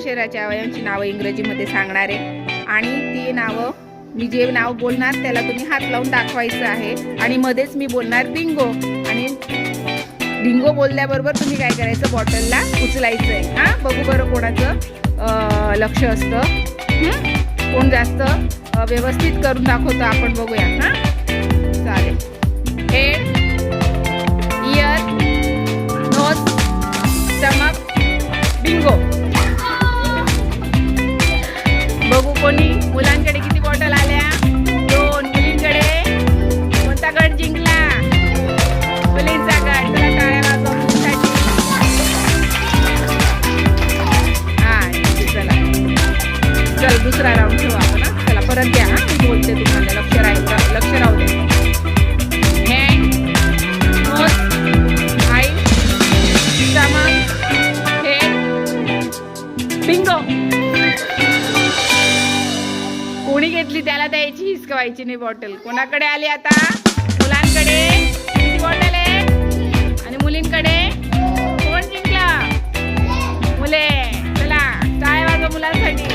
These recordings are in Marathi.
शरीराच्या अवयवांची नावं इंग्रजीमध्ये सांगणार आहे. आणि ती नावं मी जे नाव बोलणार त्याला तुम्ही हात लावून दाखवायचं आहे. आणि मध्येच मी बोलणार डिंगो आणि डिंगो बोलल्याबरोबर तुम्ही काय करायचं बॉटलला उचलायचं आहे हां बघू बरं कोणाचं लक्ष असतं. कोण जास्त व्यवस्थित करून दाखवतो आपण बघूया. हां? मुलांकडे किती बॉटल आल्या? दोन मुलींकडे. कोणता गट जिंकला? मुलींचा गट तुला टाळ्या वाजवा हा ठीक आहे, चला. चल दुसरा राऊंड ठेवू आपण चला परत द्या हा. बोलते तुम्हाला. लक्ष राहायचं लक्ष राहू द्या घेतली त्याला द्यायची हिसकवायची नाही बॉटल कोणाकडे आली आता? मुलांकडे. किती बॉटल आहे? आणि मुलींकडे? कोण जिंकला? मुले. चला काय वाजव मुलांसाठी.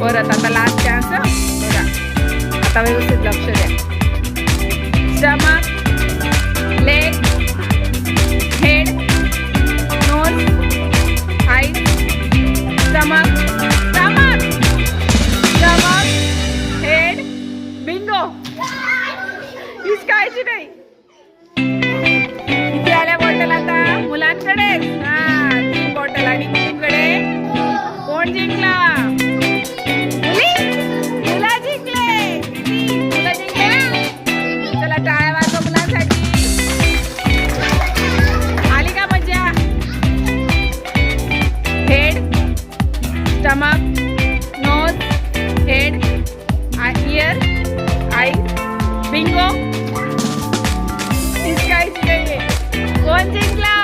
परत आता लास्ट चान्स बघा. आता व्यवस्थित लक्ष द्या. हिसकायची नाही किती आल्या बॉटल आता. मुलांकडे? हा तीन बॉटल आणि मुलींकडे. कोण जिंकला? मुली? जिंकले. किती मुलं जिंकले चला टाळ्या वाजवा Bunting Cloud.